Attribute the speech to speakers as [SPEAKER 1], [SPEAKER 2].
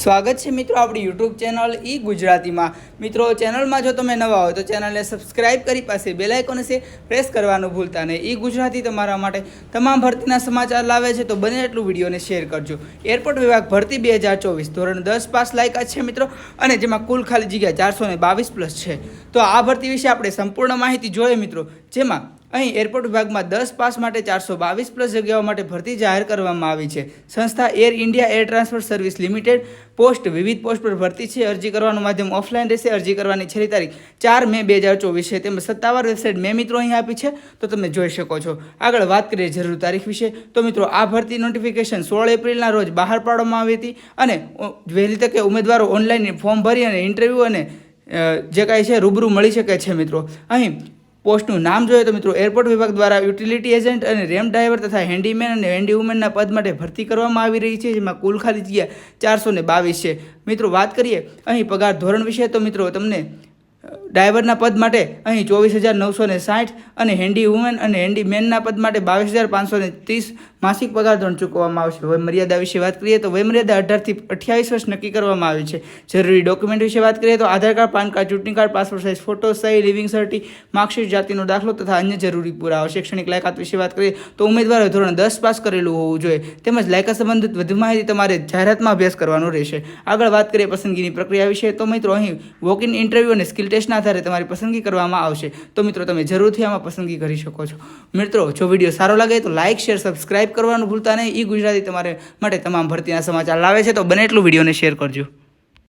[SPEAKER 1] સ્વાગત છે મિત્રો આપણી યુટ્યુબ ચેનલ ઈ ગુજરાતીમાં. મિત્રો, ચેનલમાં જો તમે નવા હોય તો ચેનલને સબસ્ક્રાઇબ કરી પાસે બેલ આઇકોન છે પ્રેસ કરવાનું ભૂલતા નહીં. ઈ ગુજરાતી તમારા માટે તમામ ભરતીના સમાચાર લાવે છે, તો બને એટલું વિડીયોને શેર કરજો. એરપોર્ટ વિભાગ ભરતી બે હજાર ચોવીસ, ધોરણ દસ પાસ લાયકાત છે મિત્રો, અને જેમાં કુલ ખાલી જગ્યા ચારસો બાવીસ પ્લસ છે. તો આ ભરતી વિશે આપણે સંપૂર્ણ માહિતી જોઈએ મિત્રો. જેમાં અહીં એરપોર્ટ વિભાગમાં દસ પાસ માટે ચારસો બાવીસ પ્લસ જગ્યાઓ માટે ભરતી જાહેર કરવામાં આવી છે. સંસ્થા Air India Air Transfer Service Limited post વિવિધ પોસ્ટ પર ભરતી છે. અરજી કરવાનું માધ્યમ ઓફલાઈન રહેશે. અરજી કરવાની છેલ્લી તારીખ ચાર મે બે હજાર ચોવીસ છે. તેમજ સત્તાવાર વેબસાઇટ મેં મિત્રો અહીં આપી છે, તો તમે જોઈ શકો છો. આગળ વાત કરીએ જરૂર તારીખ વિશે, તો મિત્રો આ ભરતી નોટિફિકેશન સોળ એપ્રિલના રોજ બહાર પાડવામાં આવી હતી અને વહેલી તકે ઉમેદવારો ઓનલાઈન ફોર્મ ભરી અને ઇન્ટરવ્યૂ અને જે કાંઈ છે રૂબરૂ મળી શકે છે મિત્રો. અહીં પોસ્ટનું નામ જોઈએ તો મિત્રો એરપોર્ટ વિભાગ દ્વારા યુટિલિટી એજન્ટ અને રેમ ડ્રાઈવર તથા હેન્ડીમેન અને હેન્ડી વુમેનના પદ માટે ભરતી કરવામાં આવી રહી છે, જેમાં કુલ ખાલી જગ્યા ચારસો બાવીસ છે. મિત્રો વાત કરીએ અહીં પગાર ધોરણ વિશે તો મિત્રો તમને ડ્રાઈવરના પદ માટે અહીં ચોવીસ હજાર નવસો ને સાઠ અને હેન્ડી વુમેન અને હેન્ડી મેનના પદ માટે બાવીસ હજાર પાંચસો ને ત્રીસ માસિક પગાર ધોરણ ચૂકવવામાં આવશે. વયમર્યાદા વિશે વાત કરીએ તો વયમર્યાદા અઢારથી અઠ્યાવીસ વર્ષ નક્કી કરવામાં આવી છે. જરૂરી ડોક્યુમેન્ટ વિશે વાત કરીએ તો આધાર કાર્ડ, પાન કાર્ડ, ચૂંટણી કાર્ડ પાસપોર્ટ સાઇઝ ફોટો સહી લિવિંગ સર્ટી માર્કશીટ, જાતિનો દાખલો તથા અન્ય જરૂરી પુરાવા. શૈક્ષણિક લાયકાત વિશે વાત કરીએ તો ઉમેદવારોએ ધોરણ દસ પાસ કરેલું હોવું જોઈએ. તેમજ લાયકાત સંબંધિત વધુ માહિતી તમારે જાહેરાતમાં અભ્યાસ કરવાનો રહેશે. આગળ વાત કરીએ પસંદગીની પ્રક્રિયા વિશે. તો મિત્રો અહીં વોક ઇન ઇન્ટરવ્યૂ અને સ્કિલ ટેસ્ટના આધારે તમારી પસંદગી કરવામાં આવશે. તો મિત્રો, તમે જરૂરથી આમાં પસંદગી કરી શકો છો. મિત્રો, જો વીડિયો સારો લાગે તો લાઇક શેર સબસ્ક્રાઇબ કરવાનું ભૂલતા નહીં. ઈ ગુજરાતી તમારે માટે તમામ ભરતીના સમાચાર લાવે છે. તો બને એટલું વિડીયોને શેર કરજો.